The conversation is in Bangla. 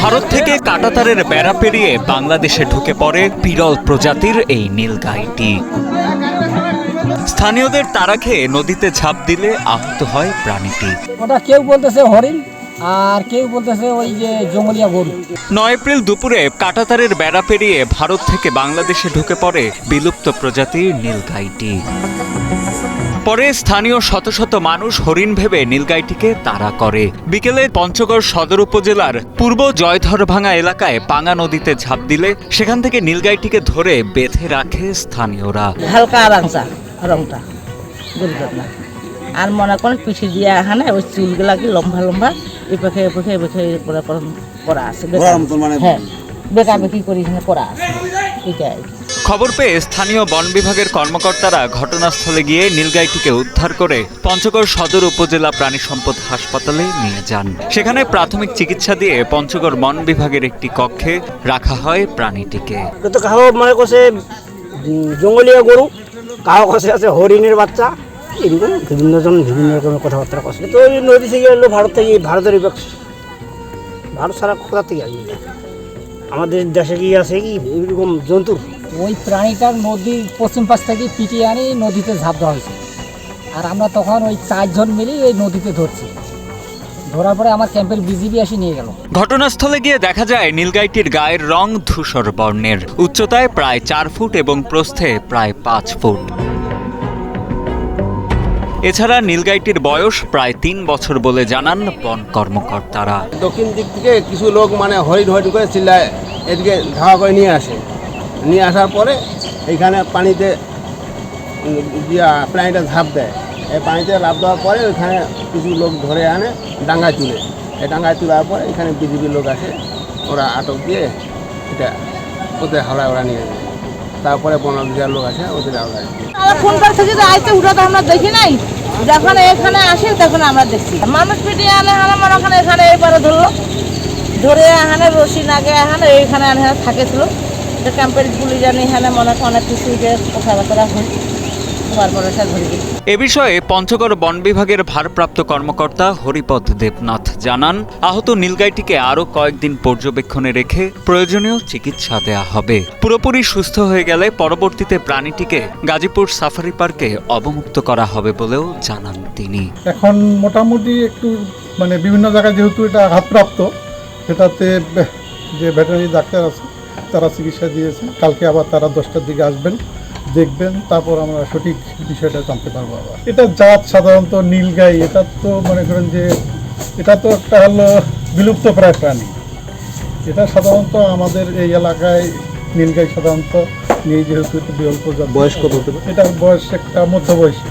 ভারত থেকে কাটাতারের বেড়া পেরিয়ে বাংলাদেশে ঢুকে পড়ে বিরল প্রজাতির এই নীলগাইটি। স্থানীয়দের তারা খেয়ে নদীতে ঝাঁপ দিলে আহত হয় প্রাণীটি। ওটা কেউ বলতেছে হরিণ। আর কেউ বলতেছে ওই যে জঙ্গলিয়া গরু। নয় এপ্রিল দুপুরে কাটাতারের বেড়া পেরিয়ে ভারত থেকে বাংলাদেশে ঢুকে পড়ে বিলুপ্ত প্রজাতির নীলগাইটি। পরে স্থানীয় শত শত মানুষ হরিণ ভেবে নীলগাইটিকে তাড়া করে। বিকেলে পঞ্চগড় সদর উপজেলার পূর্ব জয়ধরভাঙা এলাকায় পাঙা নদীতে ঝাঁপ দিলে সেখান থেকে নীলগাইটিকে ধরে বেঁধে রাখে স্থানীয়রা। হালকা রাংসা রংটা আর মনে করেন পিঠে দিয়ে এখানে ওই চুলগুলা কি লম্বা লম্বা এপাখে এপাখে এপাখে করে করা আছে। হ্যাঁ বেকা বেকি করে এখানে করা আছে। এটাই খবর পেয়ে স্থানীয় বন বিভাগের কর্মকর্তারা ঘটনাস্থলে গিয়ে নীলগাইটিকে উদ্ধার করে পঞ্চগড় সদর উপজেলা প্রাণী সম্পদ হাসপাতালে নিয়ে যান। সেখানে প্রাথমিক চিকিৎসা দিয়ে পঞ্চগড় বন বিভাগের একটি কক্ষে রাখা হয় প্রাণীটিকে। কাহো মনে করছে জঙ্গলীয় গরু কাহো কাছে আছে হরিণের বাচ্চা। এরকম বিভিন্ন জন বিভিন্ন রকমের কথাবার্তা করছে তো ওই নদী থেকে এলো ভারত থেকে ভারতের বিপক্ষ। ভারত সারা কোথা থেকে আসবে? আমাদের দেশে কি আছে কি? এরকম জন্তু। ওই প্রাণীটার নদীর পশ্চিম পাশ থেকে পিটিয়ে আনি নদীতে ঝাঁপ দেওয়া হয়েছে। আর আমরা তখন ওই চারজন মিলে এই নদীতে ধরছি। ধরার পরে আমার ক্যাম্পের বিজিবি এসে নিয়ে গেল। ঘটনাস্থলে গিয়ে দেখা যায় নীলগাইটির গায়ের রং ধূসর বর্ণের। উচ্চতায় প্রায় চার ফুট এবং প্রস্থে প্রায় পাঁচ ফুট। এছাড়া নীলগাইটির বয়স প্রায় তিন বছর বলে জানান বন কর্মকর্তারা। দক্ষিণ দিক থেকে কিছু লোক মানে হরিণ হরিণ করে চিল্লায়, এদিকে ধাওয়া করে নিয়ে আসে। নিয়ে আসার পরে এইখানে পানিতে প্রাণীটা ঝাঁপ দেয়। এই পানিতে লাভ দেওয়ার পরে ওইখানে কিছু লোক ধরে আনে ডাঙ্গায় তুলে। এই ডাঙ্গায় তোলার পরে এখানে বিজেপির লোক আসে, ওরা আটক দিয়ে এটা ওদের হাওড়ায় ওরা নিয়ে যায়। তারপরে বন বিভাগের লোক আছে, ওদের দেখি নাই। যখন এখানে আসে তখন আমরা দেখছি। মানুষ পিটিয়ে আনে আমার ওখানে এখানে এবারে ধরলো। ধরে এখানে রশি নাগে, এখানে এইখানে আনে থাকেছিল ক্যাম্পের জানি, এখানে মনে হয় অনেক কিছু কথাবার্তা হয়। এ বিষয়ে পঞ্চগড় বন বিভাগের ভারপ্রাপ্ত কর্মকর্তা হরিপদ দেবনাথ জানান আহত নীলগাইটিকে আরও কয়েকদিন পর্যবেক্ষণে রেখে প্রয়োজনীয় চিকিৎসা দেয়া হবে। পুরোপুরি সুস্থ হয়ে গেলে পরবর্তীতে প্রাণীটিকে গাজীপুর সাফারি পার্কে অবমুক্ত করা হবে বলেও জানান তিনি। এখন মোটামুটি একটু মানে বিভিন্ন জায়গায় যেহেতু এটা আঘাতপ্রাপ্ত সেটাতে যে ভেটেরিনারি ডাক্তার আছে তারা চিকিৎসা দিয়েছে। কালকে আবার তারা দশটার দিকে আসবেন। দেখবেন তারপর আমরা সঠিক বিষয়টা জানতে পারব আবার। এটা জাত সাধারণত নীলগাই এটা তো মনে করেন যে এটা তো একটা হলো বিলুপ্ত প্রায় প্রাণী। এটা সাধারণত আমাদের এই এলাকায় নীলগাই সাধারণত নিয়ে যেহেতু একটু বয়স্ক এটা বয়স কত এটা বয়স একটা মধ্য বয়সী